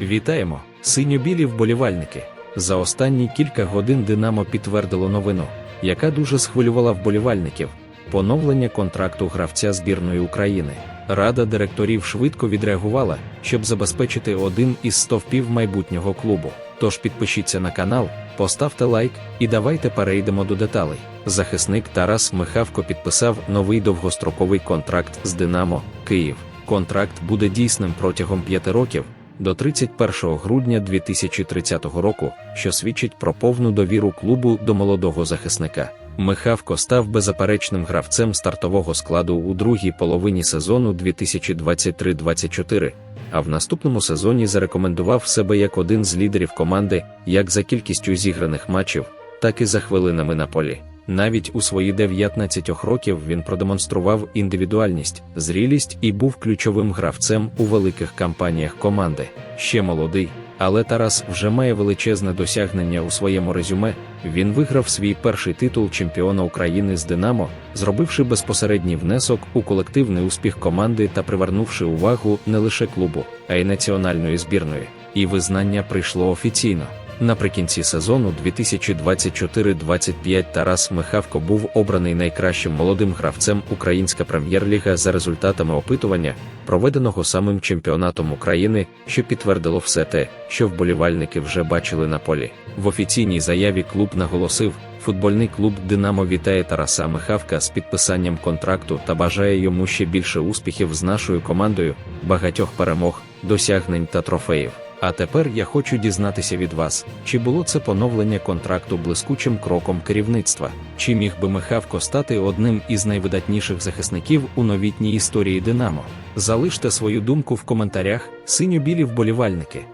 Вітаємо, синьо-білі вболівальники. За останні кілька годин Динамо підтвердило новину, яка дуже схвилювала вболівальників поновлення контракту гравця збірної України. Рада директорів швидко відреагувала, щоб забезпечити один із стовпів майбутнього клубу. Тож підпишіться на канал, поставте лайк і давайте перейдемо до деталей. Захисник Тарас Михавко підписав новий довгостроковий контракт з Динамо Київ. Контракт буде дійсним протягом п'яти років до 31 грудня 2030 року, що свідчить про повну довіру клубу до молодого захисника. Михавко став беззаперечним гравцем стартового складу у другій половині сезону 2023-24, а в наступному сезоні зарекомендував себе як один з лідерів команди як за кількістю зіграних матчів, так і за хвилинами на полі. Навіть у свої 19 років він продемонстрував індивідуальність, зрілість і був ключовим гравцем у великих кампаніях команди. Ще молодий, але Тарас вже має величезне досягнення у своєму резюме. Він виграв свій перший титул чемпіона України з Динамо, зробивши безпосередній внесок у колективний успіх команди та привернувши увагу не лише клубу, а й національної збірної. І визнання прийшло офіційно. Наприкінці сезону 2024-25 Тарас Михавко був обраний найкращим молодим гравцем Українська прем'єр-ліга за результатами опитування, проведеного самим чемпіонатом України, що підтвердило все те, що вболівальники вже бачили на полі. В офіційній заяві клуб наголосив, футбольний клуб Динамо вітає Тараса Михавка з підписанням контракту та бажає йому ще більше успіхів з нашою командою, багатьох перемог, досягнень та трофеїв. А тепер я хочу дізнатися від вас, чи було це поновлення контракту блискучим кроком керівництва, чи міг би Михавко стати одним із найвидатніших захисників у новітній історії Динамо. Залиште свою думку в коментарях, синьо-білі вболівальники.